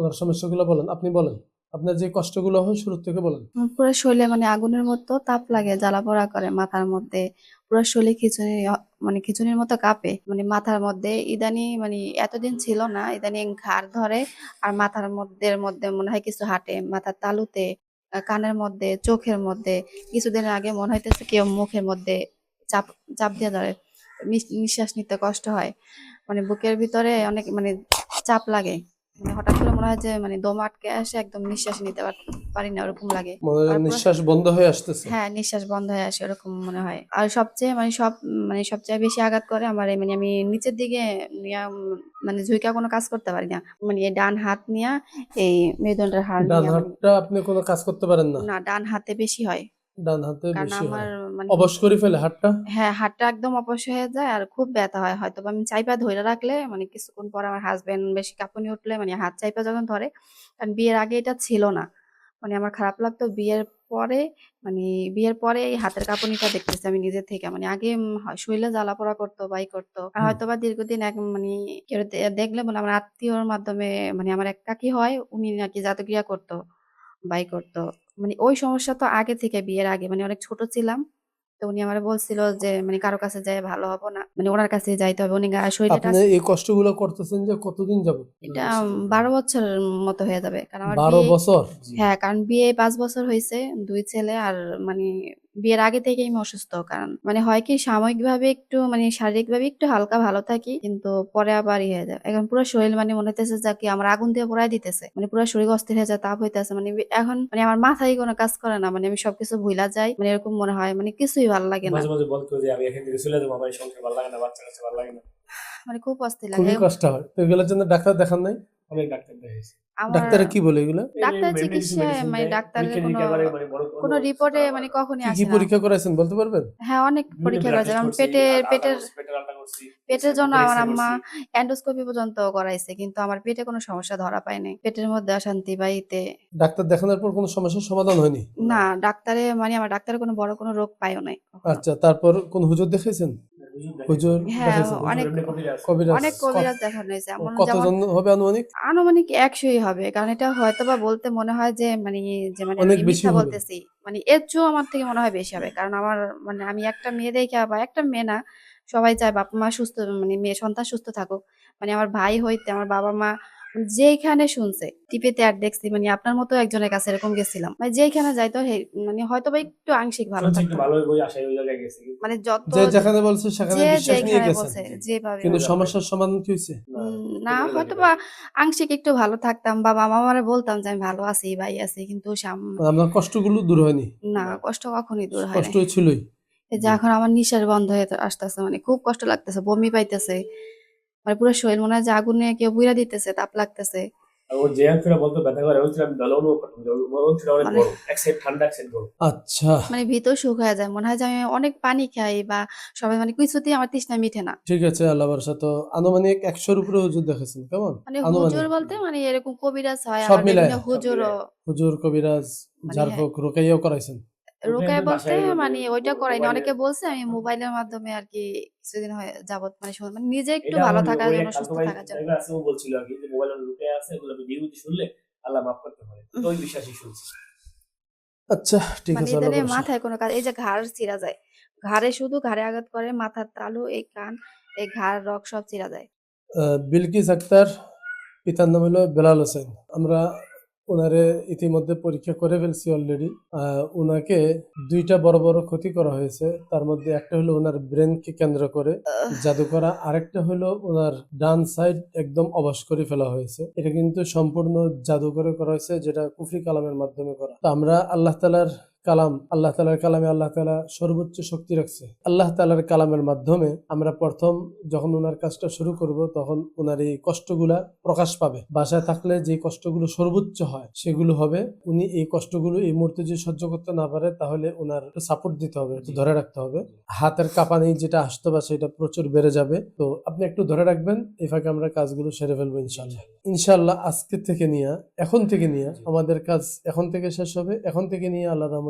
ওনার সমস্যাগুলো বলেন, আপনি বলেন। আপনার যে কষ্টগুলো হয় শুরু থেকে বলেন। পুরো শরীরে মানে আগুনের মতো তাপ লাগে, জ্বালা পোড়া করে মাথার মধ্যে। পুরো শরীরে খিচুনি মানে খিচুনির মতো কাঁপে। মানে মাথার মধ্যে ইদানি মানে এতদিন ছিল না, ইদানিং ঘাড় ধরে আর মাথার মধ্যে মধ্যে মনে হয় কিছু হাঁটে, মাথার তালুতে কানের মধ্যে, চোখের মধ্যে। কিছুদিন আগে মনে হইতেছে কেউ মুখের মধ্যে চাপ চাপ দিয়ে ধরে। নিঃশ্বাস নিতে কষ্ট হয়। মানে বুকের ভিতরে অনেক মানে চাপ লাগে। হঠাৎ করে মনে হয় যে মানে দম আটকে আসে একদম নিঃশ্বাস নিতে পারি না ওরকম লাগে। মনে নিঃশ্বাস বন্ধ হয়ে আসতেছে। হ্যাঁ নিঃশ্বাস বন্ধ হয়ে আসে ওরকম মনে হয়। আর সবচেয়ে মানে সব মানে সবচেয়ে বেশি আঘাত করে আমার মানে আমি নিচের দিকে মানে ঝুঁকা কোনো কাজ করতে পারি না। মানে এই ডান হাত নিয়ে এই মেরুদণ্ডের হাড় ডান মানে- হাতটা আপনি কোনো কাজ করতে পারেন না? না ডান হাতে বেশি হয়। ডান হাতে কারণ বেশি আমার হয় মানে অবশ করে ফেলে হাতটা? হ্যাঁ হাতটা একদম অপস হয়ে যায় আর খুব ব্যথা হয়। হয়তো বা আমি চাইপা ধরে রাখলে মানে কিছুক্ষণ পর আমার হাজবেন্ড বেশি কাঁপুনি উঠলে মানে হাত চাইপা যখন ধরে কারণ বিয়ের আগে এটা ছিল না। মানে আমার খারাপ লাগতো বিয়ের পরে মানে বিয়ের পরে এই হাতের কাঁপুনিটা দেখতেছি আমি নিজের থেকে। মানে আগে উম হয় শরীরে জ্বালা পোড়া করতো বাই করতো। আর হুম। হয়তো বা দীর্ঘদিন এক মানে কেউ দে- দেখলে বলে আমার আত্মীয়র মাধ্যমে মানে আমার এক কাকি হয় উনি নাকি জাতক্রিয়া করতো বাই করতো। মানে ওই সমস্যা তো আগে থেকে বিয়ের আগে। মানে অনেক ছোট ছিলাম। তো উনি আমার বলছিল যে মানে কারও কাছে যাই ভালো হব না। মানে ওনার কাছে যাইতে হবে। উনি শরীরে শরীরটা আপনি এই কষ্টগুলো করতেছেন যে কতদিন যাবত এটা উম, বারো বছরের মতো হয়ে যাবে। কারণ আমার বারো বিয়ে বছর? হ্যাঁ কারণ বিয়ে পাঁচ বছর হয়েছে দুই ছেলে আর মানে বিয়ের আগে থেকেই আমি অসুস্থ। কারণ মানে হয় কি সাময়িকভাবে একটু মানে শারীরিকভাবে একটু হালকা ভালো থাকি কিন্তু পরে আবার ইয়ে হয়ে যায়। এখন পুরো শরীর মানে মনে হইতেছে যা কি আমার আগুন দিয়ে পোড়াই দিতেছে। মানে পুরো শরীর অস্থির হয়ে যায় তাপ হইতেছে। মানে এখন মানে আমার মাথায় কোনো কাজ করে না। মানে আমি সবকিছু ভুলা যাই। মানে এরকম মনে হয়। মানে কিছুই ভালো লাগে না। মাঝে মাঝে বলতো যে আমি এখান থেকে চলে যাব আমার সংসার ভালো লাগে না বাচ্চা কাছে ভালো লাগে না। মানে খুব অস্থির খুবই লাগে কষ্ট হয়। তো এগুলোর জন্য ডাক্তার দেখান নাই? অনেক ডাক্তার দেখাইছি। আমার কি বলে এগুলো? ডাক্তার চিকিৎসায় মানে ডাক্তারের কোনো করে মানে কোনো রিপোর্টে মানে কখনই আসে কি পরীক্ষা করাইছেন বলতে পারবেন? হ্যাঁ অনেক পরীক্ষা করেছে যেমন পেটের পেটের পেটের জন্য আমার আম্মা এন্ডোস্কোপি পর্যন্ত করাইছে কিন্তু আমার পেটে কোনো সমস্যা ধরা পায়নি। পেটের মধ্যে অশান্তি বা ইতে ডাক্তার দেখানোর পর কোনো সমস্যার সমাধান হয়নি? না ডাক্তারে মানে আমার ডাক্তারে কোনো বড় কোনো রোগ পাইও নাই আচ্ছা তারপর কোন হুজুর দেখাইছেন? হুজুর হ্যাঁ, অনেক- হুজুর। অনেক কবিরাজ দেখানো হয়েছে। কতজন হবে আনুমানিক? আনুমানিক একশোই হবে। কারণ এটা হয়তো বা বলতে মনে হয় যে মানে যে মানে অনেক আমি বেশি মিথ্যা বলতেছি। মানে এর চেয়েও আমার থেকে মনে হয় বেশি হবে। কারণ আমার মানে আমি একটা মেয়ে দেখে বা একটা মেয়ে না সবাই চায় বাবা মা সুস্থ মানে মেয়ে সন্তান সুস্থ থাকুক। মানে আমার ভাই হইতে আমার বাবা মা মানে যেইখানে শুনছে টিভিতে আর দেখছি মানে আপনার মতো একজনের কাছে এরকম গেছিলাম। মানে যেইখানে যাইতো মানে হয়তো বা একটু আংশিক ভালো থাকতো। ভালো বই আসায় ওই জায়গায় গেছি। মানে যত যে যেখানে বলছে সেখানে বিশ্বাস নিয়ে যেখানে বলছে যেভাবে কিন্তু সমস্যার সমাধান কি হয়েছে? না, হয়তো বা আংশিক একটু ভালো থাকতাম বা মামা আমারে বলতাম যে আমি ভালো আছি ভাই আছি কিন্তু সাম- আপনার কষ্টগুলো দূর হয়নি? না কষ্ট কখনই দূর হয় কষ্ট ছিলই। এই যে এখন আমার নিঃশ্বাস বন্ধ হয়ে আসতেছে মানে খুব কষ্ট লাগতেছে বমি পাইতেছে। মানে পুরো শরীর মনে হয় যে আগুনে কেউ বুইরা দিতেছে তাপ লাগতেছে। আর যে অংশটা বলতো ব্যথা করে ওই আমি ভালো অনুভব করতাম যে ওই অংশটা অনেক বড় এক সাইড ঠান্ডা এক সাইড গরম। আচ্ছা। মানে ভিতর সুখ হয়ে যায় মনে হয় যে আমি অনেক পানি খাই বা সবাই মানে কিছুতেই আমার তৃষ্ণা মিঠে না। ঠিক আছে আল্লাহ তো আনুমানিক একশোর উপরে হুজুর দেখেছেন কেমন? মানে হুজুর বলতে মানে এরকম কবিরাজ হয় সব মিলায়? হুজুর কবিরাজ মানে ঝাড়ফুঁক রোকাইয়াও করাইছেন। রোকায় বলতে মানে ওইটা করাইনি অনেকে বলছে আমি মোবাইলের মাধ্যমে আর কি কিছুদিন হয়ে যাবত মানে মানে নিজে একটু ভালো থাকার জন্য সুস্থ থাকার জন্য। আছে ও বলছিল আর কি যে মোবাইলে লুকে আছে ওগুলো আমি ডিউটি শুনলে আল্লাহ মাফ করতে পারে তো ওই বিশ্বাসই শুনছি। আচ্ছা ঠিক মানে আছে ইদানে মাথায় কোনো কাজ এই যে ঘাড় চিরা যায়। ঘাড়ে শুধু ঘাড়ে আঘাত করে মাথার তালু এই কান এই ঘাড় রক সব চিরা যায়। আহ, বিলকিস আক্তার পিতার নাম হলো বেলাল হোসেন। আমরা ওনারে ইতিমধ্যে পরীক্ষা করে ফেলছি অলরেডি ওনাকে দুইটা বড় বড় ক্ষতি করা হয়েছে। তার মধ্যে একটা হলো ওনার ব্রেনকে কেন্দ্র করে। জাদু করা আরেকটা হলো ওনার ডান সাইড একদম অবশ করে ফেলা হয়েছে। এটা কিন্তু সম্পূর্ণ জাদু করে করা হয়েছে যেটা কুফরি কালামের মাধ্যমে করা। তো আমরা আল্লাহ তালার কালাম, আল্লাহ তালার কালামে আল্লাহ তালা সর্বোচ্চ শক্তি রাখছে। আল্লাহ তালার কালামের মাধ্যমে আমরা প্রথম যখন ওনার কাজটা শুরু করব, তখন ওনার এই কষ্টগুলা প্রকাশ পাবে। বাসায় থাকলে যে কষ্টগুলো সর্বোচ্চ হয়, সেগুলো হবে, উনি এই কষ্টগুলো এই মুহূর্তে যদি সহ্য করতে না পারে, তাহলে ওনার সাপোর্ট দিতে হবে ধরে রাখতে হবে। হাতের কাঁপানি যেটা আসতে বা সেটা প্রচুর বেড়ে যাবে। তো আপনি একটু ধরে রাখবেন, এই ফাঁকে আমরা কাজগুলো সেরে ফেলব ইনশাল্লাহ ইনশাল্লাহ আজকে থেকে নিয়ে, এখন থেকে নিয়ে, আমাদের কাজ এখন থেকে শেষ হবে। এখন থেকে নিয়ে আল্লাহ রহমত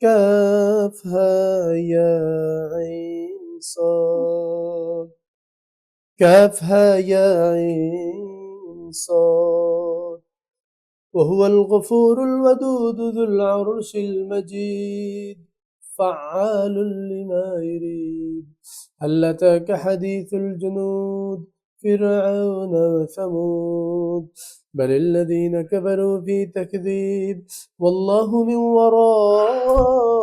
كافها يا عين صاد. كافها يا عين صاد. وهو الغفور الودود ذو العرش المجيد. فعال لما يريد. هل أتاك حديث الجنود؟ فرعون وثمود بل الذين كفروا في تكذيب والله من ورائهم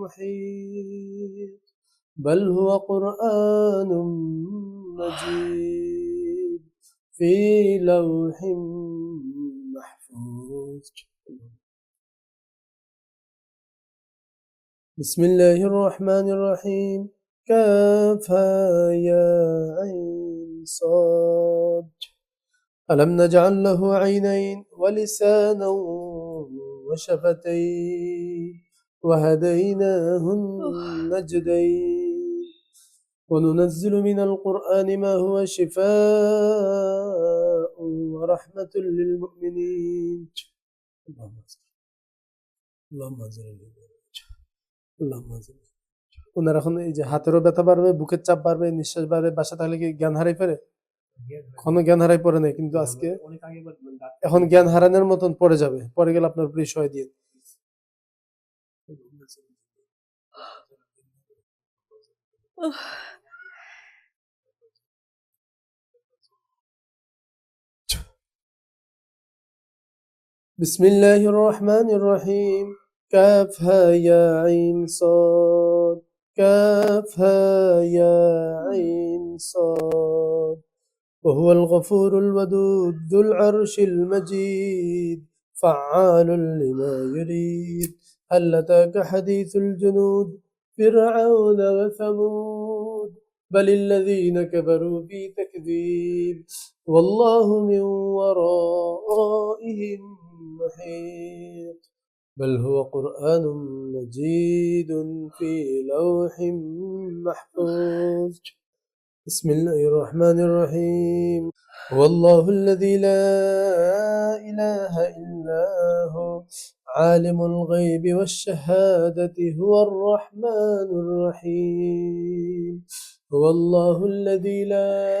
محيط. بل هو قرآن مجيد في لوح محفوظ. بسم الله الرحمن الرحيم. كافها يا عين صاد ألم نجعل له عينين ولسانا وشفتين وهديناه النجدين وننزل من القرآن ما هو شفاء ورحمة للمؤمنين. اللهم صل اللهم صل اللهم صل ওনার এখন এই যে হাতেরও ব্যথা বাড়বে বুকের চাপ বাড়বে নিঃশ্বাস বাড়বে বাসা থাকলে কি জ্ঞান হারাই ফেলে কোনো জ্ঞান হারাই পড়ে নাই কিন্তু আজকে অনেক আগে বা- মানে ডাক্তার- এখন জ্ঞান হারানোর মতন পড়ে যাবে পরে গেলে আপনার পরিচয় দিয়ে بسم الله الرحمن الرحيم كافها يا عين صاد كافها يا عين صاد. وهو الغفور الودود ذو العرش المجيد فعال لما يريد. هل أتاك حديث الجنود؟ فرعون وثمود. بل الذين كفروا في تكذيب. والله من ورائهم محيط. بل هو قرآن مجيد في لوح محفوظ. بسم الله الرحمن الرحيم. هو الله الذي لا إله إلا هو. عالم الغيب والشهادة هو الرحمن الرحيم. هو الله الذي لا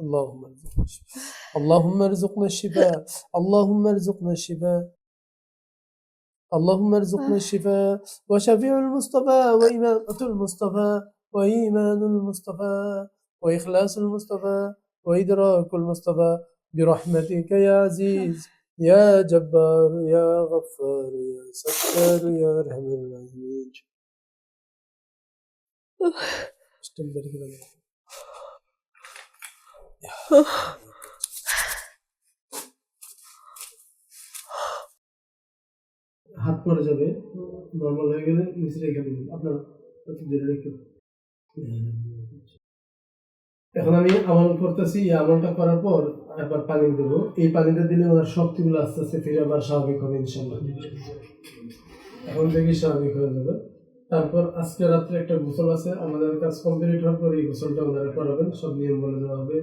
اللهم ارزقنا الشفاء. اللهم ارزقنا الشفاء. اللهم ارزقنا الشفاء. اللهم ارزقنا الشفاء. وشفيع المصطفى وإمامة المصطفى وإيمان المصطفى وإخلاص المصطفى وإدراك المصطفى. برحمتك يا عزيز يا جبار يا غفار يا ستار يا أرحم الراحمين. হাত পরে যাবে নর্মাল হয়ে গেলে রেখে এখন আমি আমল করতেছি, এই আমলটা করার পর একবার পানি দেবো। এই পানিটা দিলে ওনার শক্তিগুলো আস্তে আস্তে ফিরে আবার স্বাভাবিক হবে ইনশাল্লাহ এখন থেকে স্বাভাবিক হয়ে যাবে। তারপর আজকে রাত্রে একটা গোসল আছে আমাদের কাজ কমপ্লিট হওয়ার পর এই গোসলটা ওনারা করাবেন সব নিয়ম বলে দেওয়া হবে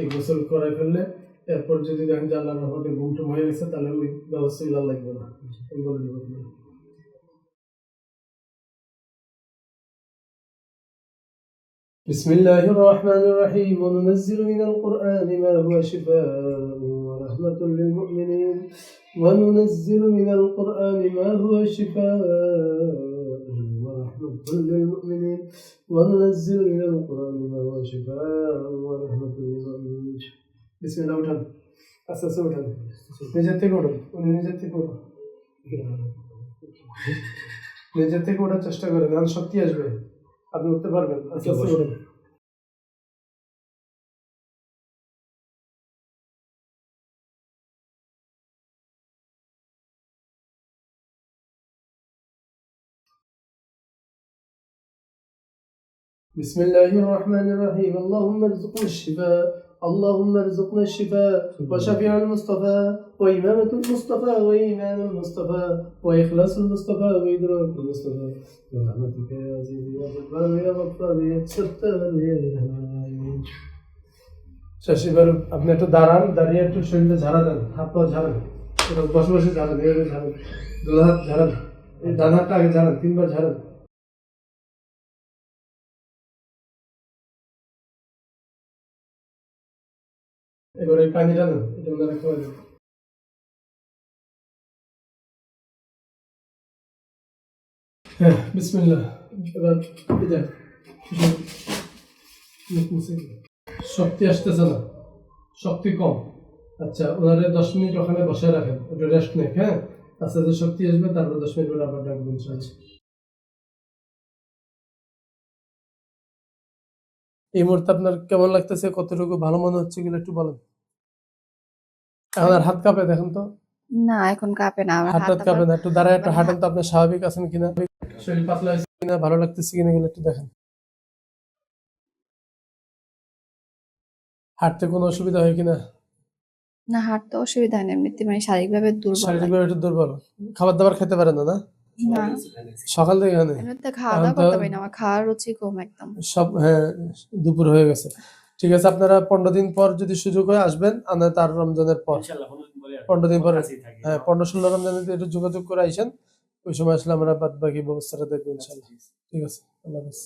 এই গোসল করাই ফেললে এরপর যদি দেখেন যে আল্লাহ রহমতে ঘুমটুম হয়ে গেছে তাহলে ওই ব্যবস্থা আর লাগবে না আমি বলে দেবো আপনাকে। بسم الله الرحمن الرحيم وننزل من القرآن ما هو شفاء ورحمة للمؤمنين وننزل من القرآن ما هو شفاء ورحمة للمؤمنين وننزل من القرآن ما هو شفاء ورحمة للمؤمنين بسم الله উঠান আস্তে আস্তে উঠান নিজের থেকে উঠান উনি নিজের থেকে উঠান নিজের থেকে ওঠার চেষ্টা করেন এখন শক্তি আসবে আপনি উঠতে পারবেন আস্তে আস্তে অবশ্যই। ওঠেন بسم الله الرحمن الرحيم اللهم ارزقنا الشفاء اللهم ارزقنا الشفاء وشفيع المصطفى وإمامة المصطفى وإيمان المصطفى وإخلاص المصطفى وإدراك المصطفى برحمتك يا عزيز يا جبار يا غفار يا ستار يا رحمن শশী বারু আপনি একটু দাঁড়ান দাঁড়িয়ে একটু শরীরে ঝাড়া দেন হাত পা ঝাড়ান এটা বসে বসে ঝাড়ান এইভাবে ঝাড়ান দু হাত ঝাড়ান এই ডান হাতটা আগে ঝাড়ান তিনবার ঝাড়ান এবারে পানি ঢালেন এটা ওনারা খাওয়া যাবে। হ্যাঁ। শক্তি আসতেছে না, শক্তি কম। আচ্ছা ওনারে দশ মিনিট ওখানে বসে রাখেন, একটু রেস্ট নেক হ্যাঁ? আস্তে আস্তে শক্তি আসবে, তারপর দশ মিনিট পরে আবার ডাকবেন। এই মুহূর্তে আপনার কেমন লাগতেছে? কতটুকু ভালো মনে হচ্ছে এগুলো একটু বলেন। এখন আর হাত কাঁপে দেখেন তো? না এখন কাঁপে না হাত হাত কাঁপে না একটু দাঁড়ায় একটু হাঁটেন তো আপনার স্বাভাবিক আছেন কিনা? শরীর পাতলা হয়েছে কিনা ভালো লাগতেছে কিনা এগুলো একটু দেখেন। হাঁটতে কোনো অসুবিধা হয় কিনা? না হাঁটতে অসুবিধা নেই এমনিতে মানে শারীরিকভাবে দুর্বল। শারীরিকভাবে একটু দুর্বল। খাবার দাবার খেতে পারেন না না? না। সকাল থেকে এখানে? খাওয়া দাওয়া করতে পারি না আমার খাওয়ার রুচি কম একদম। সব হ্যাঁ দুপুর হয়ে গেছে। ঠিক আছে আপনারা পনেরো দিন পর যদি সুযোগ হয় আসবেন আনা তার রমজানের পর পনেরো দিন পরে। হ্যাঁ পনেরো ষোলো রমজানের একটু যোগাযোগ করে আইসেন ওই সময় আসলে আমরা বাদ বাকি ব্যবস্থাটা দেখব ইনশাল্লাহ। ঠিক আছে আল্লাহ হাফেজ।